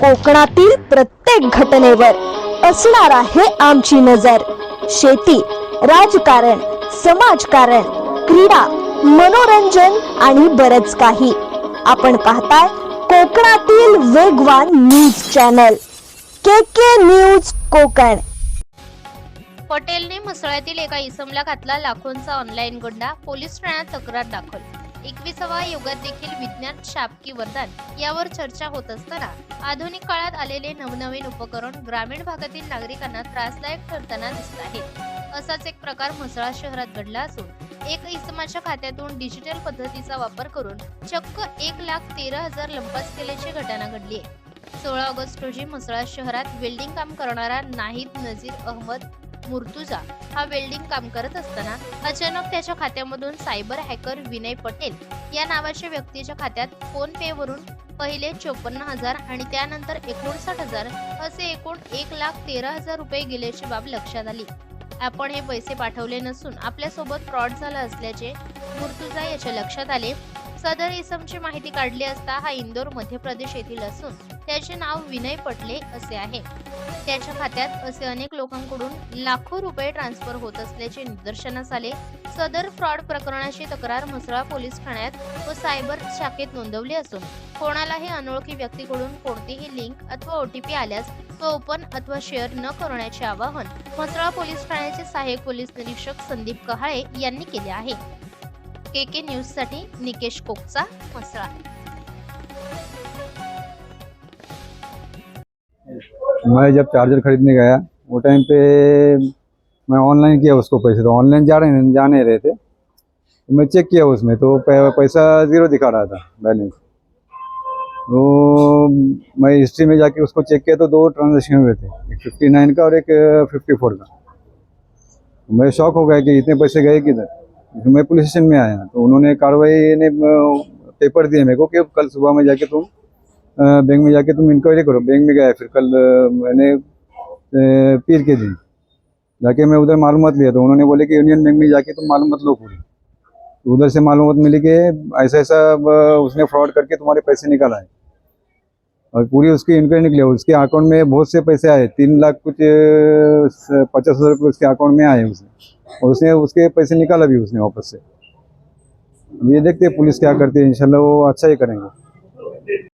कोकणातील प्रत्येक घटनेवर असणार आहे आमची नजर. शेती राजकारण समाजकारण क्रीडा मनोरंजन आणि बरच काही. आपण पाहताय कोकणातील वेगवान news channel. K K news Konkan. पटेलने म्हसळ्यातील एका इसमला घातला लाखोंचा ऑनलाईन गुंडा पोलीस ठाण्यात तक्रार दाखल एकविसावा युगात देखील विज्ञान शापकी वरदान यावर चर्चा होत असताना आधुनिक काळात आलेले नवनवीन उपकरण ग्रामीण भागातील नागरिकांना त्रासदायक ठरताना दिसत आहेत. असाच एक प्रकार म्हसळा शहरात घडला असून एक इसमाच्या खात्यातून डिजिटल पद्धतीचा वापर करून चक्क एक लाख तेरा हजार लंपास केल्याची घटना घडली आहे सोळा ऑगस्ट रोजी म्हसळा शहरात वेल्डिंग काम करणारा नाहीद नझीर अहमद मुर्तुजा हा वेल्डिंग काम करत असताना अचानक त्याच्या खात्यामधून सायबर हॅकर विनय पटेल या नावाच्या व्यक्तीच्या खात्यात फोन पे वरून पहिले चोपन्न हजार आणि त्यानंतर एकोणसाठ हजार असे एकूण एक लाख तेरा हजार रुपये गेल्याची बाब लक्षात आली. आपण हे पैसे पाठवले नसून आपल्यासोबत फ्रॉड झाला असल्याचे मुर्तुजा याच्या लक्षात आले. सदर इसमची माहिती काढली असता हा इंदोर मध्य प्रदेश येथील असून त्याचे नाव विनय पटले असे आहे. त्याच्या खात्यात असे अनेक लोकांकडून लाखो रुपये ट्रान्सफर होत असल्याचे निदर्शनास आले. सदर फ्रॉड प्रकरणाची तक्रार म्हसळा पोलीस ठाण्यात व सायबर शाखेत नोंदवली असून कोणालाही अनोळखी व्यक्तीकडून कोणतीही लिंक अथवा ओटीपी आल्यास तो ओपन अथवा शेअर न करण्याचे आवाहन म्हसळा पोलीस ठाण्याचे सहाय्यक पोलीस निरीक्षक संदीप कहाळे यांनी केले आहे. के के न्यूजसाठी निकेश कोकचा म्हसळा. मैं जब चार्जर खरीदने गया वो टाइम पे मैं ऑनलाइन किया उसको पैसे तो ऑनलाइन जा रहे जा नहीं रहे थे। तो मैं चेक किया उसमें तो पैसा ज़ीरो दिखा रहा था बैलेंस तो मैं हिस्ट्री में जाके उसको चेक किया तो दो ट्रांजेक्शन हुए थे एक फिफ्टी नाइन का और एक फिफ्टी फोर का। तो मैं शॉक हो गया कि इतने पैसे गए किधर? तो मैं पुलिस स्टेशन में आया तो उन्होंने कार्रवाई ने पेपर दिए मेरे को कि कल सुबह में जाके तुम अ, बैंक में जाके तुम इंक्वायरी करो। बैंक में गया फिर कल मैंने पीर के दिन जाके मैं उधर मालूमात लिया। तो उन्होंने बोले कि यूनियन बैंक में जाके तुम मालूमात लो पूरी। तो उधर से मालूमात मिली कि ऐसा ऐसा उसने फ्रॉड करके तुम्हारे पैसे निकाला है। और पूरी उसकी इंक्वायरी निकली। उसके अकाउंट में बहुत से पैसे आए। तीन लाख कुछ पचास हज़ार रुपये उसके अकाउंट में आए उसने। और उसने, उसके पैसे निकाला भी उसने वापस से। अब ये देखते पुलिस क्या करती है। इंशाल्लाह वो अच्छा ही करेंगे।